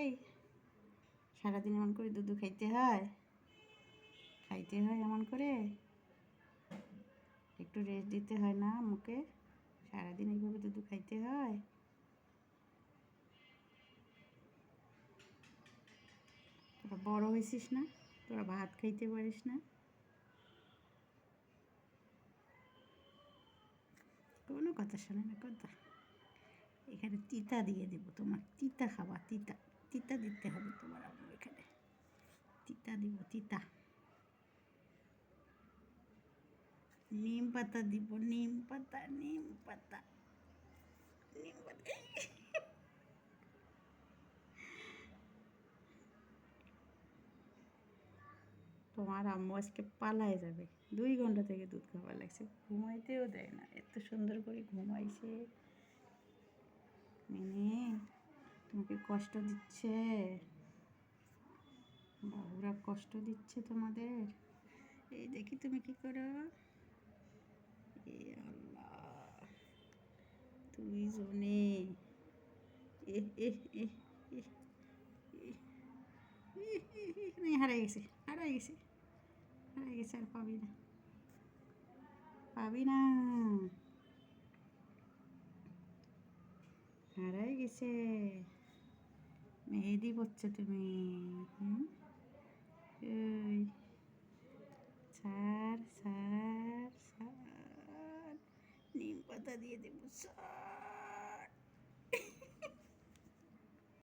এই সারাদিন এমন করে দুধ খাইতে হয়? খাইতে হয় এমন করে? একটু রেস্ট দিতে হয় না মুখে? সারাদিন এইভাবে দুধ খাইতে হয়? তোরা বড় হয়েছিস না? তোরা ভাত খাইতে পারিস না? কোনো কথা শোনে না, কথা। এখানে তিতা দিয়ে দেব তোমার, তিতা খাবা, তিতা। তিতা দিতে হবে তোমার আম্মু এখানে। তিতা দিব, তিতা। নিম পাতা দিব, নিম পাতা নিম পাতা। নিম পাতা তোমার আম্মু আজকে পালায় যাবে। দুই ঘণ্টা থেকে দুধ খাবার লাগছে, ঘুমাইতেও দেয় না। এত সুন্দর করে ঘুমাইছে। মিনি। তোমাকে কষ্ট দিচ্ছে বাবুরা কষ্ট দিচ্ছে তোমাদের এই দেখি তুমি কি করো এ তুই জনে এ এ এ এ এ হারাই গেছে হারাই গেছে হারাই গেছে আর পাবি না পাবি না হারাই গেছে মেহেদি পড়ছো তুমি ওই সার ছাড় ছাড় নিম পাতা দিয়ে দেবো ছাড়